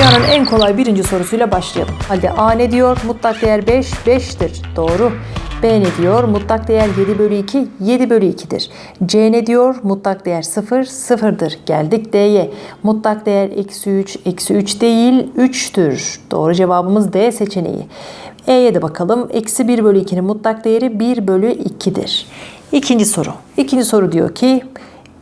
Dünyanın en kolay birinci sorusuyla başlayalım. Hadi A ne diyor? Mutlak değer 5, 5'tir. Doğru. B ne diyor? Mutlak değer 7 bölü 2, 7 bölü 2'dir. C ne diyor? Mutlak değer 0, 0'dır. Geldik D'ye. Mutlak değer eksi 3, eksi 3 değil, 3'tür. Doğru cevabımız D seçeneği. E'ye de bakalım. Eksi 1 bölü 2'nin mutlak değeri 1 bölü 2'dir. İkinci soru. İkinci soru diyor ki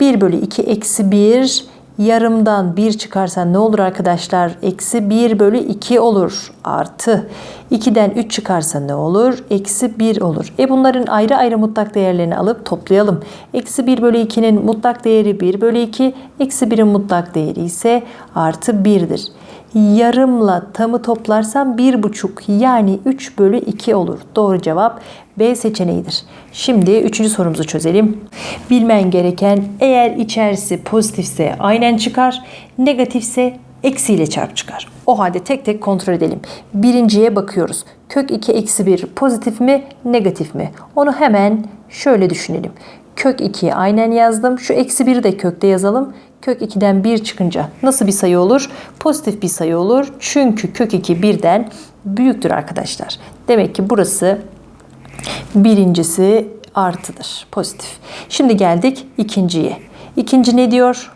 1 bölü 2 eksi 1 yarımdan 1 çıkarsan ne olur arkadaşlar? Eksi 1 bölü 2 olur. Artı 2'den 3 çıkarsa ne olur? Eksi 1 olur. E bunların ayrı ayrı mutlak değerlerini alıp toplayalım. Eksi 1 bölü 2'nin mutlak değeri 1 bölü 2. Eksi 1'in mutlak değeri ise artı 1'dir. Yarımla tamı toplarsam 1,5 yani 3 bölü 2 olur. Doğru cevap B seçeneğidir. Şimdi üçüncü sorumuzu çözelim. Bilmen gereken eğer içerisi pozitifse aynen çıkar, negatifse eksiyle çarp çıkar. O halde tek tek kontrol edelim. Birinciye bakıyoruz. Kök 2 eksi 1 pozitif mi negatif mi? Onu hemen şöyle düşünelim. Kök 2'yi aynen yazdım. Şu eksi 1'i de kökte yazalım. Kök 2'den 1 çıkınca nasıl bir sayı olur? Pozitif bir sayı olur. Çünkü kök 2 birden büyüktür arkadaşlar. Demek ki burası birincisi artıdır. Pozitif. Şimdi geldik ikinciye. İkinci ne diyor?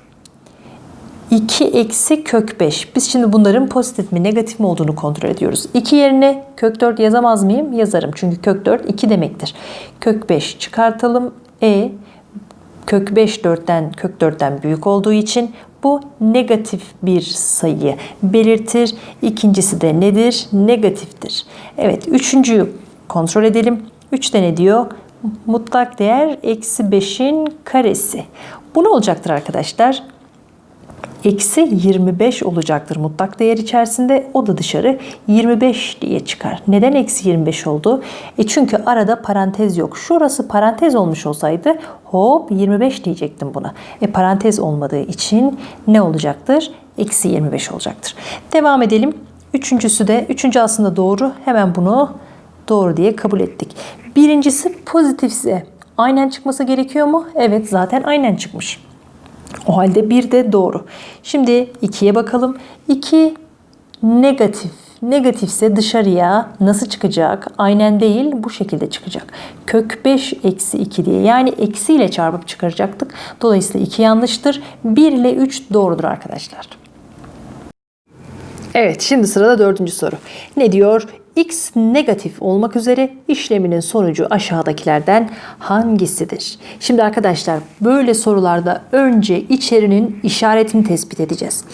2 eksi kök 5. Biz şimdi bunların pozitif mi negatif mi olduğunu kontrol ediyoruz. 2 yerine kök 4 yazamaz mıyım? Yazarım. Çünkü kök 4 2 demektir. Kök 5 çıkartalım. E kök 5 4'ten kök 4'ten büyük olduğu için bu negatif bir sayıyı belirtir. İkincisi de nedir? Negatiftir. Evet üçüncüyü kontrol edelim. 3'te ne diyor? Mutlak değer eksi 5'in karesi. Bu ne olacaktır arkadaşlar? Eksi 25 olacaktır mutlak değer içerisinde. O da dışarı 25 diye çıkar. Neden eksi 25 oldu? E çünkü arada parantez yok. Şurası parantez olmuş olsaydı hop 25 diyecektim buna. E parantez olmadığı için ne olacaktır? Eksi 25 olacaktır. Devam edelim. Üçüncüsü de, üçüncü aslında doğru. Hemen bunu doğru diye kabul ettik. Birincisi pozitifse aynen çıkması gerekiyor mu? Evet zaten aynen çıkmış. O halde bir de doğru. Şimdi 2'ye bakalım. 2 negatif. Negatifse dışarıya nasıl çıkacak? Aynen değil bu şekilde çıkacak. Kök 5 eksi 2 diye. Yani eksiyle çarpıp çıkaracaktık. Dolayısıyla 2 yanlıştır. 1 ile 3 doğrudur arkadaşlar. Evet şimdi sırada dördüncü soru. Ne diyor? X negatif olmak üzere işleminin sonucu aşağıdakilerden hangisidir? Şimdi arkadaşlar böyle sorularda önce içerinin işaretini tespit edeceğiz.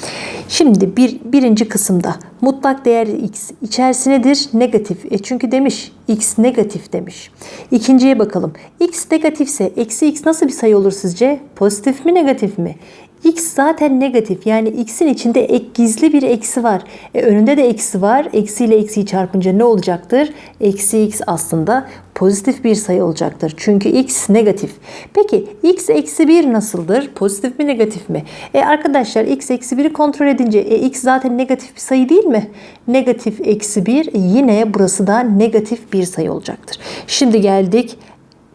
Şimdi bir, birinci kısımda mutlak değer x içerisindedir negatif. E çünkü demiş x negatif demiş. İkinciye bakalım. x negatifse eksi x nasıl bir sayı olur sizce? Pozitif mi negatif mi? X zaten negatif yani x'in içinde ek, gizli bir eksi var. E, önünde de eksi var. Eksi ile eksiyi çarpınca ne olacaktır? Eksi x aslında pozitif bir sayı olacaktır. Çünkü x negatif. Peki x eksi 1 nasıldır? Pozitif mi negatif mi? E arkadaşlar x eksi 1'i kontrol edince e, x zaten negatif bir sayı değil mi? Negatif eksi 1 e, yine burası da negatif bir sayı olacaktır. Şimdi geldik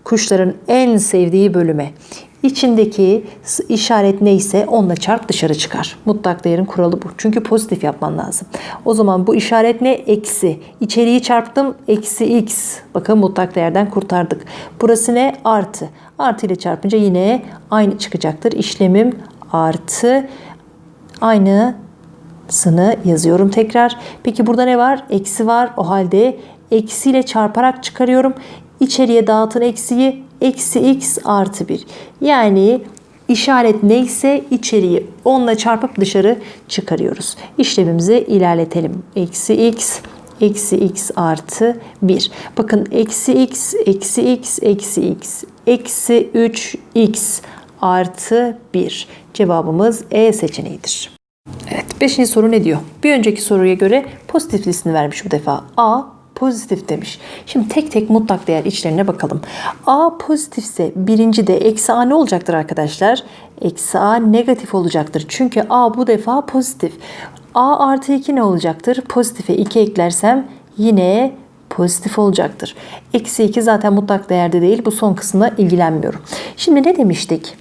kuşların en sevdiği bölüme. İçindeki işaret neyse onunla çarp dışarı çıkar. Mutlak değerin kuralı bu. Çünkü pozitif yapman lazım. O zaman bu işaret ne? Eksi. İçeriği çarptım. Eksi x. Bakın mutlak değerden kurtardık. Burası ne? Artı. Artı ile çarpınca yine aynı çıkacaktır. İşlemim artı aynısını yazıyorum tekrar. Peki burada ne var? Eksi var. O halde eksiyle çarparak çıkarıyorum. İçeriye dağıtın eksiyi eksi x artı 1. Yani işaret neyse içeriği onunla çarpıp dışarı çıkarıyoruz. İşlemimizi ilerletelim. Eksi x eksi x artı 1. Bakın eksi x eksi x eksi x eksi 3x artı 1. Cevabımız E seçeneğidir. Evet 5. soru ne diyor? Bir önceki soruya göre pozitiflisini vermiş bu defa. A pozitif demiş. Şimdi tek tek mutlak değer içlerine bakalım. A pozitifse birinci de eksi A ne olacaktır arkadaşlar? Eksi A negatif olacaktır. Çünkü A bu defa pozitif. A artı 2 ne olacaktır? Pozitife 2 eklersem yine pozitif olacaktır. Eksi 2 zaten mutlak değerde değil. Bu son kısmına ilgilenmiyorum. Şimdi ne demiştik?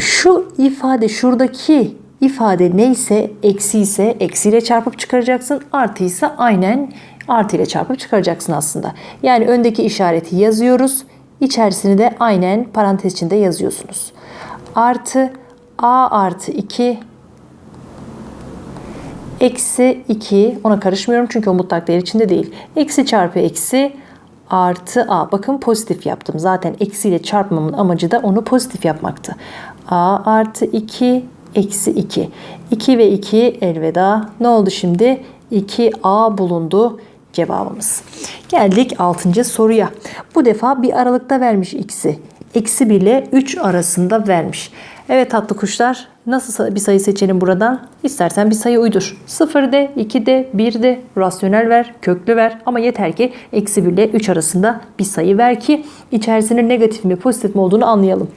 Şu ifade şuradaki ifade neyse eksi ise eksiyle çarpıp çıkaracaksın. Artı ise aynen artı ile çarpıp çıkaracaksın aslında. Yani öndeki işareti yazıyoruz. İçerisini de aynen parantez içinde yazıyorsunuz. Artı a artı 2 eksi 2 ona karışmıyorum çünkü o mutlak değer içinde değil. Eksi çarpı eksi artı a. Bakın pozitif yaptım. Zaten eksiyle çarpmamın amacı da onu pozitif yapmaktı. a artı 2 eksi 2. 2 ve 2 elveda. Ne oldu şimdi? 2a bulundu cevabımız. Geldik 6. soruya. Bu defa bir aralıkta vermiş x'i. Eksi 1 ile 3 arasında vermiş. Evet tatlı kuşlar nasıl bir sayı seçelim buradan? İstersen bir sayı uydur. 0 de, 2 de, 1 de, rasyonel ver, köklü ver. Ama yeter ki eksi 1 ile 3 arasında bir sayı ver ki içerisinin negatif mi pozitif mi olduğunu anlayalım.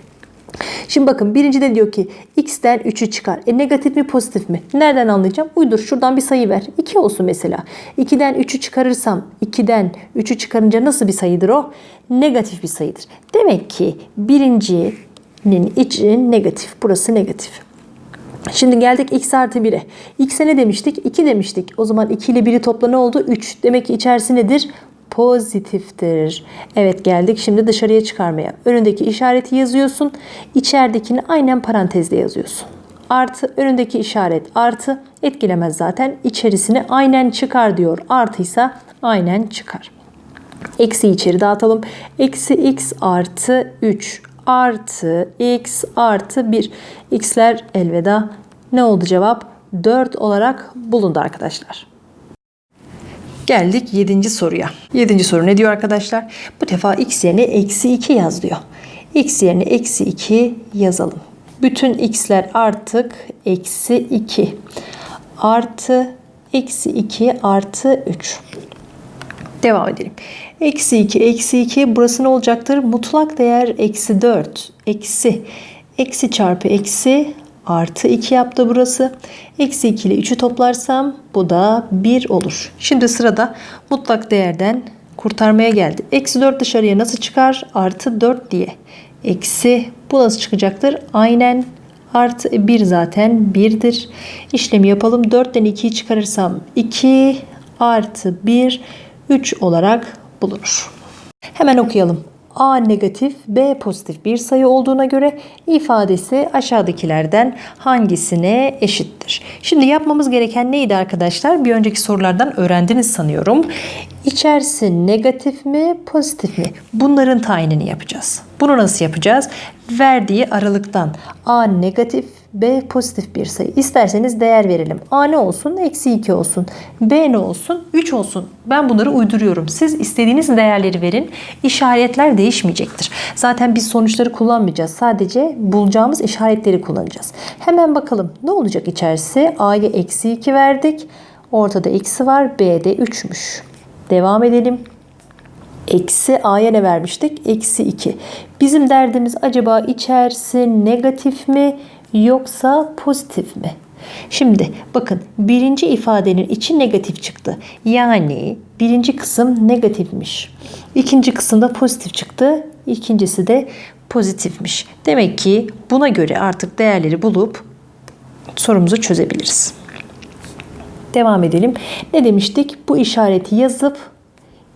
Şimdi bakın birincide diyor ki x'ten 3'ü çıkar. E negatif mi pozitif mi? Nereden anlayacağım? Uydur şuradan bir sayı ver. 2 olsun mesela. 2'den 3'ü çıkarırsam 2'den 3'ü çıkarınca nasıl bir sayıdır o? Negatif bir sayıdır. Demek ki birincinin içi negatif. Burası negatif. Şimdi geldik x artı 1'e. X'e ne demiştik? 2 demiştik. O zaman 2 ile 1'i topla ne oldu? 3. Demek ki içerisi nedir? Pozitiftir. Evet geldik şimdi dışarıya çıkarmaya. Önündeki işareti yazıyorsun. İçeridekini aynen parantezle yazıyorsun. Artı önündeki işaret artı etkilemez zaten. İçerisini aynen çıkar diyor. Artıysa aynen çıkar. Eksi içeri dağıtalım. Eksi x artı 3 artı x artı 1. X'ler elveda. Ne oldu cevap? 4 olarak bulundu arkadaşlar. Geldik 7. soruya. 7. soru ne diyor arkadaşlar? Bu defa x yerine eksi 2 yaz diyor. x yerine eksi 2 yazalım. Bütün x'ler artık eksi 2 artı eksi 2 artı 3. Devam edelim. Eksi 2, eksi 2 burası ne olacaktır? Mutlak değer eksi 4. Eksi, eksi çarpı eksi artı 2 yaptı burası. Eksi 2 ile 3'ü toplarsam bu da 1 olur. Şimdi sırada mutlak değerden kurtarmaya geldi. Eksi 4 dışarıya nasıl çıkar? Artı 4 diye. Eksi bu nasıl çıkacaktır? Aynen artı 1 zaten 1'dir. İşlemi yapalım. 4'ten 2'yi çıkarırsam 2 artı 1 3 olarak bulunur. Hemen okuyalım. A negatif, B pozitif bir sayı olduğuna göre ifadesi aşağıdakilerden hangisine eşittir? Şimdi yapmamız gereken neydi arkadaşlar? Bir önceki sorulardan öğrendiniz sanıyorum. İçerisi negatif mi, pozitif mi? Bunların tayinini yapacağız. Bunu nasıl yapacağız? Verdiği aralıktan A negatif, B pozitif bir sayı. İsterseniz değer verelim. A ne olsun? Eksi 2 olsun. B ne olsun? 3 olsun. Ben bunları uyduruyorum. Siz istediğiniz değerleri verin. İşaretler değişmeyecektir. Zaten biz sonuçları kullanmayacağız. Sadece bulacağımız işaretleri kullanacağız. Hemen bakalım. Ne olacak içerisi? A'ya eksi 2 verdik. Ortada eksi var. B'de 3'müş. Devam edelim. Eksi A'ya ne vermiştik? Eksi 2. Bizim derdimiz acaba içerisi negatif mi yoksa pozitif mi? Şimdi bakın birinci ifadenin içi negatif çıktı. Yani birinci kısım negatifmiş. İkinci kısımda pozitif çıktı. İkincisi de pozitifmiş. Demek ki buna göre artık değerleri bulup sorumuzu çözebiliriz. Devam edelim. Ne demiştik? Bu işareti yazıp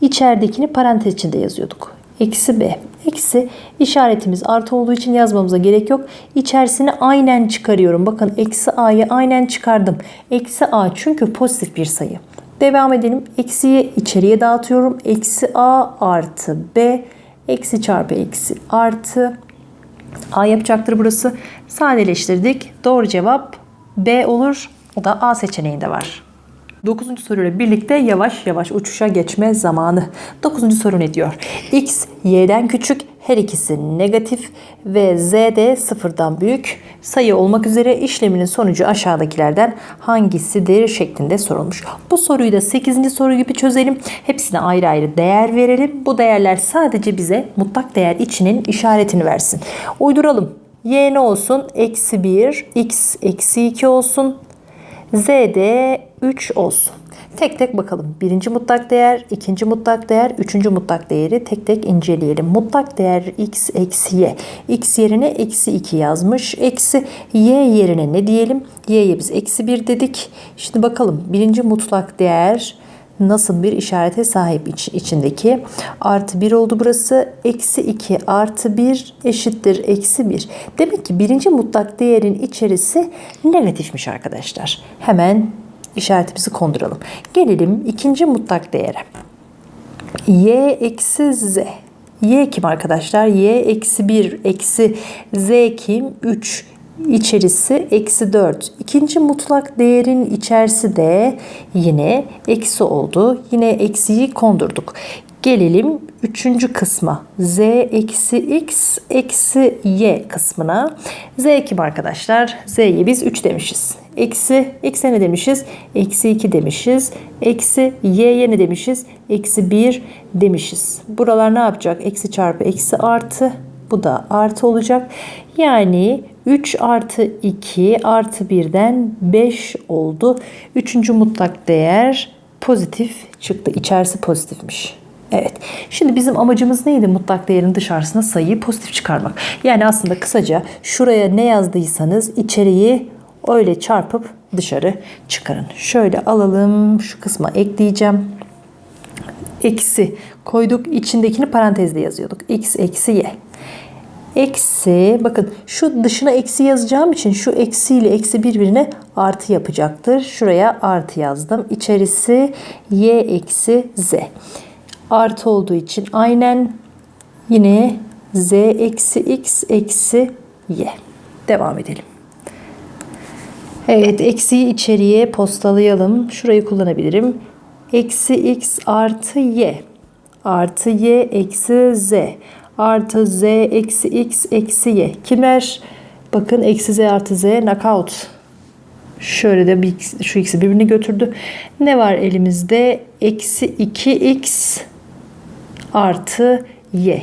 içeridekini parantez içinde yazıyorduk. Eksi B. Eksi işaretimiz artı olduğu için yazmamıza gerek yok. İçerisini aynen çıkarıyorum. Bakın eksi A'yı aynen çıkardım. Eksi A çünkü pozitif bir sayı. Devam edelim. Eksiyi içeriye dağıtıyorum. Eksi A artı B. Eksi çarpı eksi artı. A yapacaktır burası. Sadeleştirdik. Doğru cevap B olur. O da A seçeneğinde var. 9. soruyla birlikte yavaş yavaş uçuşa geçme zamanı. 9. soru ne diyor? X, y'den küçük, her ikisi negatif ve z de sıfırdan büyük sayı olmak üzere işleminin sonucu aşağıdakilerden hangisidir şeklinde sorulmuş. Bu soruyu da 8. soru gibi çözelim. Hepsine ayrı ayrı değer verelim. Bu değerler sadece bize mutlak değer içinin işaretini versin. Uyduralım. Y ne olsun? Eksi 1, x eksi 2 olsun. Z de 3 olsun. tek tek bakalım. Birinci mutlak değer, ikinci mutlak değer, üçüncü mutlak değeri tek tek inceleyelim. Mutlak değer x eksi y. x yerine eksi 2 yazmış. Eksi y yerine ne diyelim? y'ye biz eksi 1 dedik. Şimdi bakalım birinci mutlak değer nasıl bir işarete sahip iç, içindeki? Artı 1 oldu burası. Eksi 2 artı 1 eşittir eksi 1 demek ki birinci mutlak değerin içerisi negatifmiş arkadaşlar. Hemen işaretimizi konduralım. Gelelim ikinci mutlak değere. Y eksi z. Y kim arkadaşlar? Y eksi 1 eksi z kim? 3 içerisi eksi 4. İkinci mutlak değerin içerisi de yine eksi oldu. Yine eksiyi kondurduk. Gelelim üçüncü kısma. Z eksi x eksi y kısmına. Z kim arkadaşlar? Z'ye biz 3 demişiz. Eksi, x'e ne demişiz? Eksi 2 demişiz. Eksi y'ye ne demişiz? Eksi 1 demişiz. Buralar ne yapacak? Eksi çarpı eksi artı. Bu da artı olacak. Yani 3 artı 2 artı 1'den 5 oldu. Üçüncü mutlak değer pozitif çıktı. İçerisi pozitifmiş. Evet. Şimdi bizim amacımız neydi? Mutlak değerin dışarısına sayıyı pozitif çıkarmak. Yani aslında kısaca şuraya ne yazdıysanız içeriği öyle çarpıp dışarı çıkarın. Şöyle alalım. Şu kısma ekleyeceğim. Eksi koyduk. içindekini parantezle yazıyorduk. x eksi y eksi bakın şu dışına eksi yazacağım için şu eksi ile eksi birbirine artı yapacaktır. Şuraya artı yazdım. İçerisi y eksi z. Artı olduğu için aynen yine z eksi x eksi y. Devam edelim. Evet eksiyi içeriye postalayalım. Şurayı kullanabilirim. Eksi x artı y artı y eksi z artı z eksi x eksi y. Kimler? Bakın eksi z artı z knockout. Şöyle de bir, şu ikisi birbirini götürdü. Ne var elimizde? Eksi 2x artı y.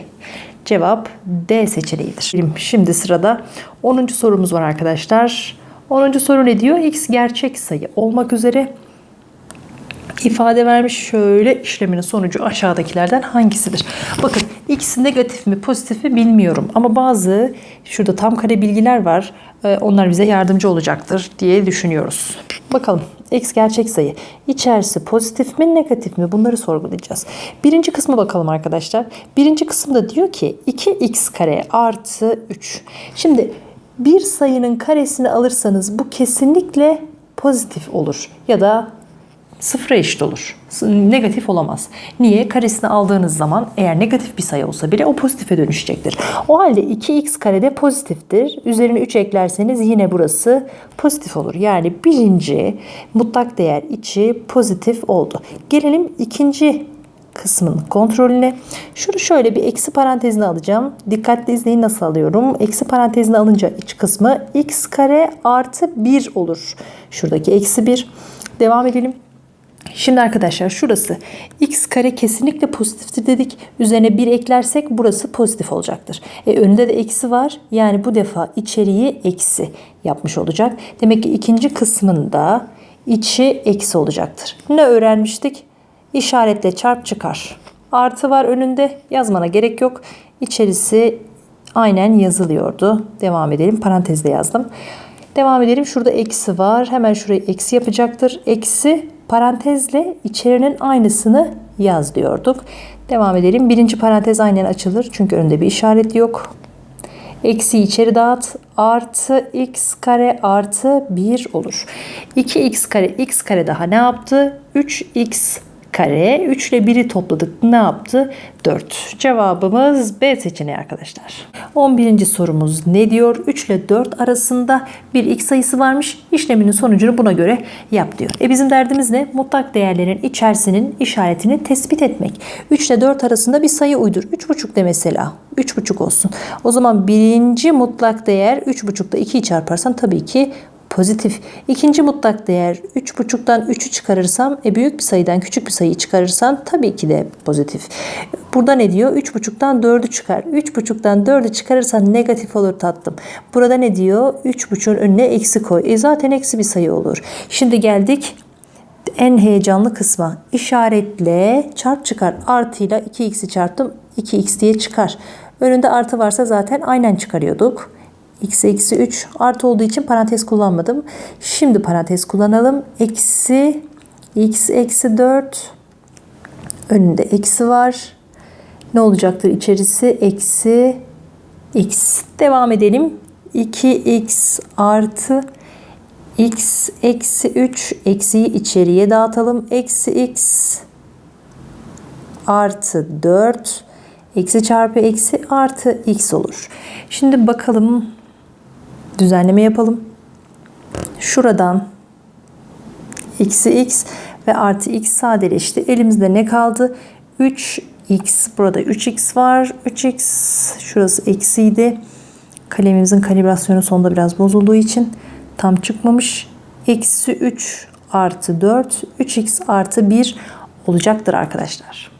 Cevap D seçeneğidir. Şimdi sırada 10. sorumuz var arkadaşlar. 10. soru ne diyor? X gerçek sayı olmak üzere ifade vermiş şöyle işleminin sonucu aşağıdakilerden hangisidir? Bakın x negatif mi pozitif mi bilmiyorum ama bazı şurada tam kare bilgiler var. Ee, onlar bize yardımcı olacaktır diye düşünüyoruz. Bakalım x gerçek sayı. İçerisi pozitif mi negatif mi bunları sorgulayacağız. Birinci kısma bakalım arkadaşlar. Birinci kısımda diyor ki 2x kare artı 3. Şimdi bir sayının karesini alırsanız bu kesinlikle pozitif olur ya da sıfıra eşit olur. Negatif olamaz. Niye? Karesini aldığınız zaman eğer negatif bir sayı olsa bile o pozitife dönüşecektir. O halde 2x karede pozitiftir. Üzerine 3 eklerseniz yine burası pozitif olur. Yani birinci mutlak değer içi pozitif oldu. Gelelim ikinci kısmın kontrolüne. Şunu şöyle bir eksi parantezine alacağım. Dikkatli izleyin nasıl alıyorum. Eksi parantezine alınca iç kısmı x kare artı 1 olur. Şuradaki eksi 1. Devam edelim. Şimdi arkadaşlar şurası x kare kesinlikle pozitiftir dedik. Üzerine 1 eklersek burası pozitif olacaktır. E, önünde de eksi var. Yani bu defa içeriği eksi yapmış olacak. Demek ki ikinci kısmında içi eksi olacaktır. Ne öğrenmiştik? İşaretle çarp çıkar. Artı var önünde yazmana gerek yok. İçerisi aynen yazılıyordu. Devam edelim. Parantezde yazdım. Devam edelim. Şurada eksi var. Hemen şurayı eksi yapacaktır. Eksi parantezle içerinin aynısını yaz diyorduk. Devam edelim. Birinci parantez aynen açılır. Çünkü önünde bir işaret yok. Eksi içeri dağıt. Artı x kare artı 1 olur. 2x kare x kare daha ne yaptı? 3x kare. 3 ile 1'i topladık. Ne yaptı? 4. Cevabımız B seçeneği arkadaşlar. 11. sorumuz ne diyor? 3 ile 4 arasında bir x sayısı varmış. İşleminin sonucunu buna göre yap diyor. E bizim derdimiz ne? Mutlak değerlerin içerisinin işaretini tespit etmek. 3 ile 4 arasında bir sayı uydur. 3,5 de mesela. 3,5 olsun. O zaman birinci mutlak değer 3,5'da 2'yi çarparsan tabii ki pozitif. İkinci mutlak değer 3,5'tan 3'ü çıkarırsam e büyük bir sayıdan küçük bir sayıyı çıkarırsan tabii ki de pozitif. Burada ne diyor? 3,5'tan 4'ü çıkar. 3,5'tan 4'ü çıkarırsan negatif olur tatlım. Burada ne diyor? 3,5'un önüne eksi koy. E zaten eksi bir sayı olur. Şimdi geldik en heyecanlı kısma işaretle çarp çıkar. Artıyla 2x'i çarptım 2x diye çıkar. Önünde artı varsa zaten aynen çıkarıyorduk. X eksi 3 artı olduğu için parantez kullanmadım. Şimdi parantez kullanalım. Eksi x eksi 4 önünde eksi var. Ne olacaktır içerisi? Eksi x. Devam edelim. 2x artı x eksi 3 eksiyi içeriye dağıtalım. Eksi x artı 4 eksi çarpı eksi artı x olur. Şimdi bakalım düzenleme yapalım. Şuradan eksi x ve artı x sadeleşti. Elimizde ne kaldı? 3x burada 3x var. 3x şurası eksiydi. Kalemimizin kalibrasyonu sonunda biraz bozulduğu için tam çıkmamış. Eksi 3 artı 4 3x artı 1 olacaktır arkadaşlar.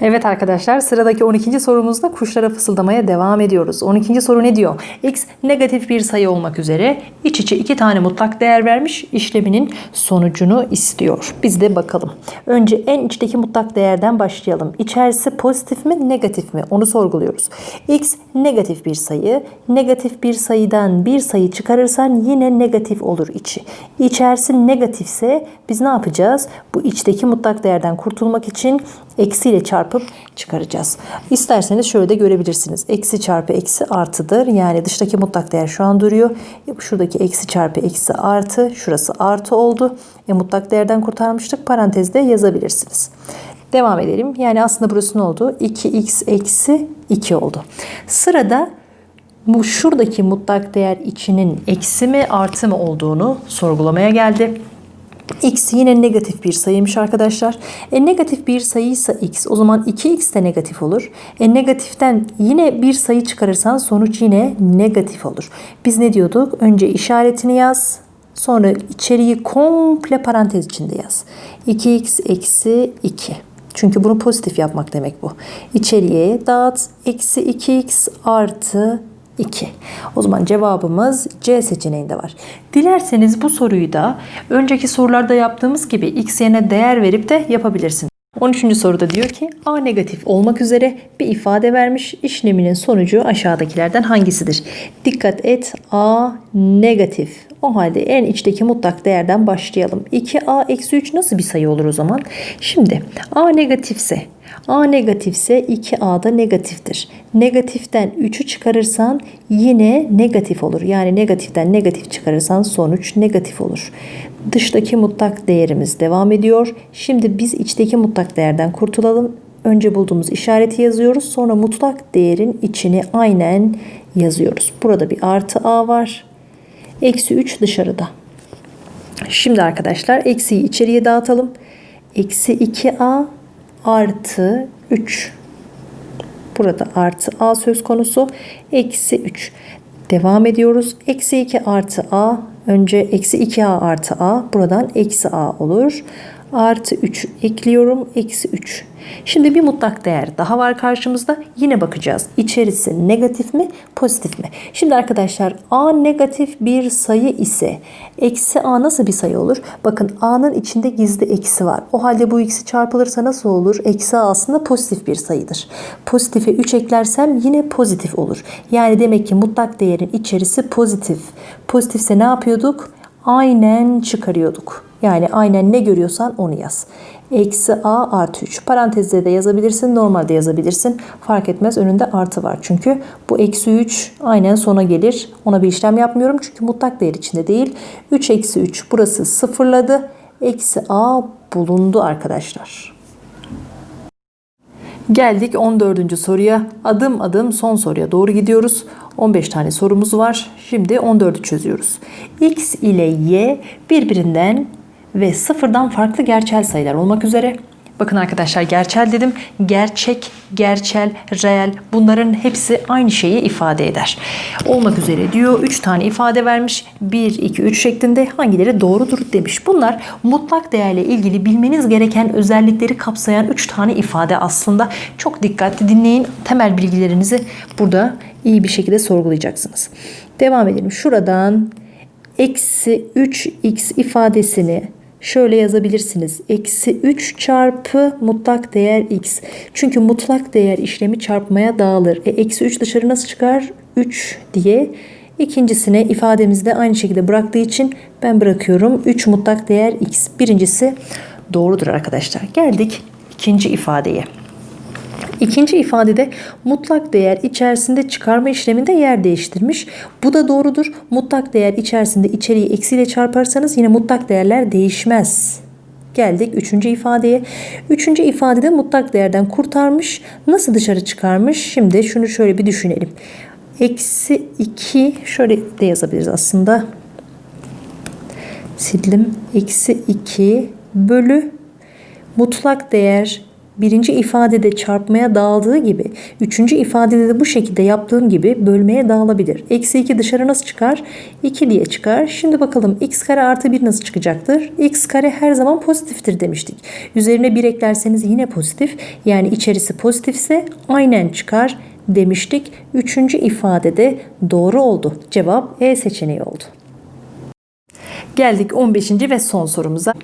Evet arkadaşlar sıradaki 12. sorumuzda kuşlara fısıldamaya devam ediyoruz. 12. soru ne diyor? X negatif bir sayı olmak üzere iç içe iki tane mutlak değer vermiş işleminin sonucunu istiyor. Biz de bakalım. Önce en içteki mutlak değerden başlayalım. İçerisi pozitif mi negatif mi onu sorguluyoruz. X negatif bir sayı. Negatif bir sayıdan bir sayı çıkarırsan yine negatif olur içi. İçerisi negatifse biz ne yapacağız? Bu içteki mutlak değerden kurtulmak için eksiyle çarpıp çıkaracağız. İsterseniz şöyle de görebilirsiniz. Eksi çarpı eksi artıdır. Yani dıştaki mutlak değer şu an duruyor. E, Şuradaki eksi çarpı eksi artı. Şurası artı oldu. E, mutlak değerden kurtarmıştık. Parantezde yazabilirsiniz. Devam edelim. Yani aslında burası ne oldu? 2x eksi 2 oldu. Sırada bu şuradaki mutlak değer içinin eksi mi artı mı olduğunu sorgulamaya geldi. X yine negatif bir sayıymış arkadaşlar. E negatif bir sayıysa x o zaman 2x de negatif olur. E negatiften yine bir sayı çıkarırsan sonuç yine negatif olur. Biz ne diyorduk? Önce işaretini yaz. Sonra içeriği komple parantez içinde yaz. 2x eksi 2. Çünkü bunu pozitif yapmak demek bu. İçeriye dağıt. Eksi 2x artı 2. O zaman cevabımız C seçeneğinde var. Dilerseniz bu soruyu da önceki sorularda yaptığımız gibi x yerine değer verip de yapabilirsiniz. 13. soruda diyor ki A negatif olmak üzere bir ifade vermiş. İşleminin sonucu aşağıdakilerden hangisidir? Dikkat et A negatif. O halde en içteki mutlak değerden başlayalım. 2A eksi 3 nasıl bir sayı olur o zaman? Şimdi A negatifse A negatifse 2A da negatiftir. Negatiften 3'ü çıkarırsan yine negatif olur. Yani negatiften negatif çıkarırsan sonuç negatif olur. Dıştaki mutlak değerimiz devam ediyor. Şimdi biz içteki mutlak değerden kurtulalım. Önce bulduğumuz işareti yazıyoruz. Sonra mutlak değerin içini aynen yazıyoruz. Burada bir artı A var. Eksi 3 dışarıda. Şimdi arkadaşlar eksiyi içeriye dağıtalım. Eksi 2A artı 3. Burada artı A söz konusu. Eksi 3. Devam ediyoruz. Eksi 2 artı A. Önce eksi 2A artı A. Buradan eksi A olur. Artı 3 ekliyorum. Eksi 3. Şimdi bir mutlak değer daha var karşımızda. Yine bakacağız. İçerisi negatif mi, pozitif mi? Şimdi arkadaşlar A negatif bir sayı ise eksi A nasıl bir sayı olur? Bakın A'nın içinde gizli eksi var. O halde bu ikisi çarpılırsa nasıl olur? Eksi A aslında pozitif bir sayıdır. Pozitife 3 eklersem yine pozitif olur. Yani demek ki mutlak değerin içerisi pozitif. Pozitifse ne yapıyorduk? Aynen çıkarıyorduk. Yani aynen ne görüyorsan onu yaz. Eksi a artı 3. Parantezde de yazabilirsin. Normalde yazabilirsin. Fark etmez. Önünde artı var. Çünkü bu eksi 3 aynen sona gelir. Ona bir işlem yapmıyorum. Çünkü mutlak değer içinde değil. 3 eksi 3 burası sıfırladı. Eksi a bulundu arkadaşlar. Geldik 14. soruya. Adım adım son soruya doğru gidiyoruz. 15 tane sorumuz var. Şimdi 14'ü çözüyoruz. X ile Y birbirinden ve sıfırdan farklı gerçel sayılar olmak üzere. Bakın arkadaşlar gerçel dedim. Gerçek, gerçel, reel bunların hepsi aynı şeyi ifade eder. Olmak üzere diyor 3 tane ifade vermiş. 1, 2, 3 şeklinde hangileri doğrudur demiş. Bunlar mutlak değerle ilgili bilmeniz gereken özellikleri kapsayan 3 tane ifade aslında. Çok dikkatli dinleyin. Temel bilgilerinizi burada iyi bir şekilde sorgulayacaksınız. Devam edelim. Şuradan eksi 3x ifadesini şöyle yazabilirsiniz. Eksi 3 çarpı mutlak değer x. Çünkü mutlak değer işlemi çarpmaya dağılır. E, eksi 3 dışarı nasıl çıkar? 3 diye. İkincisine ifademizde aynı şekilde bıraktığı için ben bırakıyorum. 3 mutlak değer x. Birincisi doğrudur arkadaşlar. Geldik ikinci ifadeye. İkinci ifadede mutlak değer içerisinde çıkarma işleminde yer değiştirmiş. Bu da doğrudur. Mutlak değer içerisinde içeriği eksiyle çarparsanız yine mutlak değerler değişmez. Geldik üçüncü ifadeye. Üçüncü ifadede mutlak değerden kurtarmış. Nasıl dışarı çıkarmış? Şimdi şunu şöyle bir düşünelim. Eksi 2 şöyle de yazabiliriz aslında. Sildim. Eksi 2 bölü mutlak değer birinci ifadede çarpmaya dağıldığı gibi üçüncü ifadede de bu şekilde yaptığım gibi bölmeye dağılabilir. Eksi 2 dışarı nasıl çıkar? 2 diye çıkar. Şimdi bakalım x kare artı 1 nasıl çıkacaktır? x kare her zaman pozitiftir demiştik. Üzerine 1 eklerseniz yine pozitif. Yani içerisi pozitifse aynen çıkar demiştik. Üçüncü ifadede doğru oldu. Cevap E seçeneği oldu. Geldik 15. ve son sorumuza.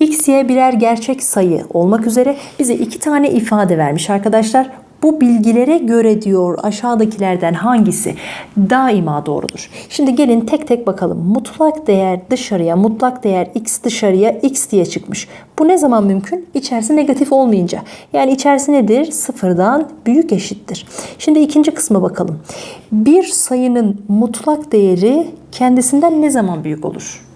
X, Y birer gerçek sayı olmak üzere bize iki tane ifade vermiş arkadaşlar. Bu bilgilere göre diyor aşağıdakilerden hangisi daima doğrudur. Şimdi gelin tek tek bakalım. Mutlak değer dışarıya, mutlak değer x dışarıya x diye çıkmış. Bu ne zaman mümkün? İçerisi negatif olmayınca. Yani içerisi nedir? Sıfırdan büyük eşittir. Şimdi ikinci kısma bakalım. Bir sayının mutlak değeri kendisinden ne zaman büyük olur?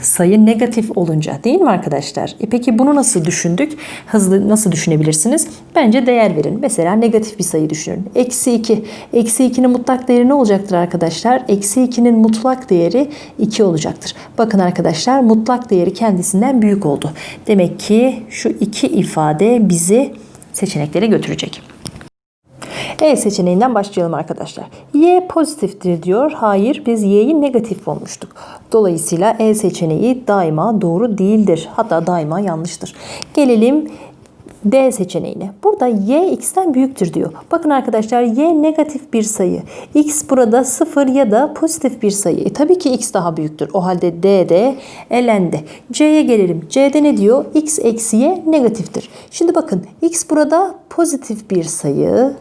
Sayı negatif olunca değil mi arkadaşlar? E peki bunu nasıl düşündük? Hızlı nasıl düşünebilirsiniz? Bence değer verin. Mesela negatif bir sayı düşünün. Eksi 2. Eksi 2'nin mutlak değeri ne olacaktır arkadaşlar? Eksi 2'nin mutlak değeri 2 olacaktır. Bakın arkadaşlar mutlak değeri kendisinden büyük oldu. Demek ki şu iki ifade bizi seçeneklere götürecek. E seçeneğinden başlayalım arkadaşlar. Y pozitiftir diyor. Hayır biz Y'yi negatif bulmuştuk. Dolayısıyla E seçeneği daima doğru değildir. Hatta daima yanlıştır. Gelelim D seçeneğine. Burada y x'ten büyüktür diyor. Bakın arkadaşlar y negatif bir sayı. x burada 0 ya da pozitif bir sayı. E, tabii ki x daha büyüktür. O halde D de elendi. C'ye gelelim. C'de ne diyor? x eksi y negatiftir. Şimdi bakın x burada pozitif bir sayı.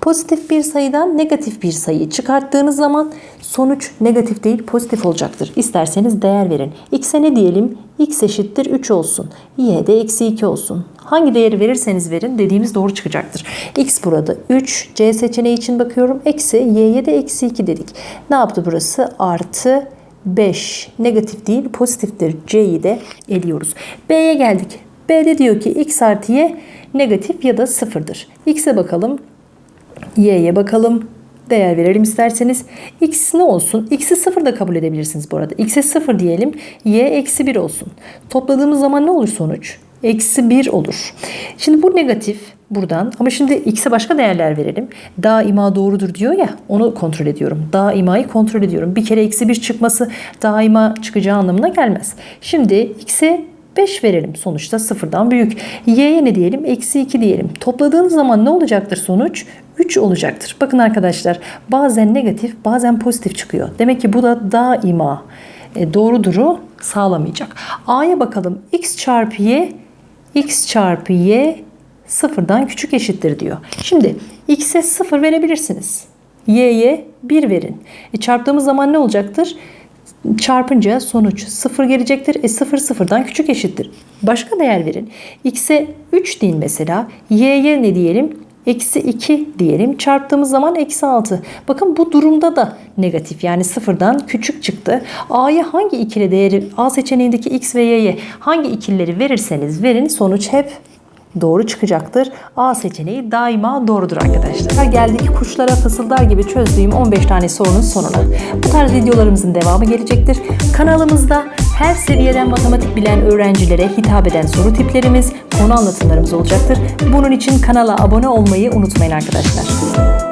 Pozitif bir sayıdan negatif bir sayı çıkarttığınız zaman sonuç negatif değil pozitif olacaktır. İsterseniz değer verin. X'e ne diyelim? X eşittir 3 olsun. Y de eksi 2 olsun. Hangi değeri verirseniz verin dediğimiz doğru çıkacaktır. X burada 3. C seçeneği için bakıyorum. Eksi Y'ye de eksi 2 dedik. Ne yaptı burası? Artı 5. Negatif değil pozitiftir. C'yi de eliyoruz. B'ye geldik. B'de diyor ki x artı y negatif ya da sıfırdır. X'e bakalım. Y'ye bakalım. Değer verelim isterseniz. X ne olsun? X'i 0 da kabul edebilirsiniz bu arada. X'e 0 diyelim. Y eksi 1 olsun. Topladığımız zaman ne olur sonuç? Eksi 1 olur. Şimdi bu negatif buradan ama şimdi x'e başka değerler verelim. Daima doğrudur diyor ya onu kontrol ediyorum. Daimayı kontrol ediyorum. Bir kere eksi 1 çıkması daima çıkacağı anlamına gelmez. Şimdi x'e 5 verelim. Sonuçta sıfırdan büyük. Y'ye ne diyelim? Eksi 2 diyelim. Topladığınız zaman ne olacaktır sonuç? 3 olacaktır. Bakın arkadaşlar bazen negatif bazen pozitif çıkıyor. Demek ki bu da daima e, doğruduru sağlamayacak. A'ya bakalım. x çarpı y x çarpı y sıfırdan küçük eşittir diyor. Şimdi x'e 0 verebilirsiniz. y'ye 1 verin. E, çarptığımız zaman ne olacaktır? Çarpınca sonuç 0 gelecektir. E 0 sıfırdan küçük eşittir. Başka değer verin. X'e 3 deyin mesela. Y'ye ne diyelim? Eksi 2 diyelim. Çarptığımız zaman eksi 6. Bakın bu durumda da negatif yani sıfırdan küçük çıktı. A'ya hangi ikili değeri A seçeneğindeki X ve Y'ye hangi ikilileri verirseniz verin sonuç hep doğru çıkacaktır. A seçeneği daima doğrudur arkadaşlar. Geldik kuşlara fısıldar gibi çözdüğüm 15 tane sorunun sonuna. Bu tarz videolarımızın devamı gelecektir. Kanalımızda her seviyeden matematik bilen öğrencilere hitap eden soru tiplerimiz, konu anlatımlarımız olacaktır. Bunun için kanala abone olmayı unutmayın arkadaşlar.